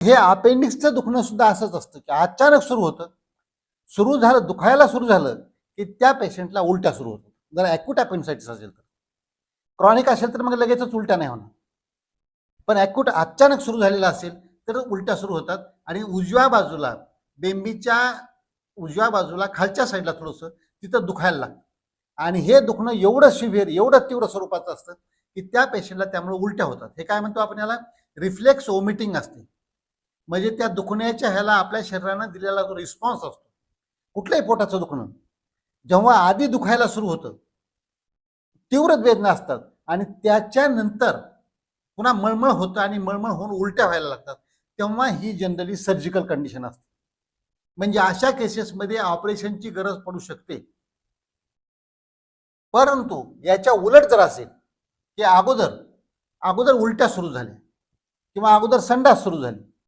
हे अपेंडिक्सचं दुखणं सुद्धा असंच असतं की अचानक सुरू होतं. सुरू झालं दुखायला सुरू झालं की त्या पेशंटला उलट्या सुरू होतात. जर ॲक्यूट अपेंडिसायटिस असेल तर. क्रॉनिक असेल तर मग लगेचच उलट्या नाही होणार. पण ॲक्यूट अचानक सुरू झालेला असेल तर उलट्या सुरू होतात आणि उजव्या बाजूला बेंबीच्या उजव्या बाजूला खालच्या साईडला थोडंसं तिथं दुखायला लागतं. आणि हे दुखणं एवढं शिव्हिअर एवढं तीव्र स्वरूपाचं असतं की त्या पेशंटला त्यामुळे उलट्या होतात. हे काय म्हणतो आपण याला? रिफ्लेक्स ओमिटिंग असते. म्हणजे त्या दुखण्याच्या ह्याला आपल्या शरीरानं दिलेला जो रिस्पॉन्स असतो कुठल्याही पोटाचं दुखणं जेव्हा आधी दुखायला सुरू होतं तीव्र वेदना असतात आणि त्याच्यानंतर पुन्हा मळमळ होतं आणि मळमळ होऊन उलट्या व्हायला लागतात तेव्हा ही जनरली सर्जिकल कंडिशन असते. म्हणजे अशा केसेसमध्ये ऑपरेशनची गरज पडू शकते. परंतु याच्या उलट जर असेल की अगोदर अगोदर उलट्या सुरू झाल्या किंवा अगोदर संडास सुरू झाली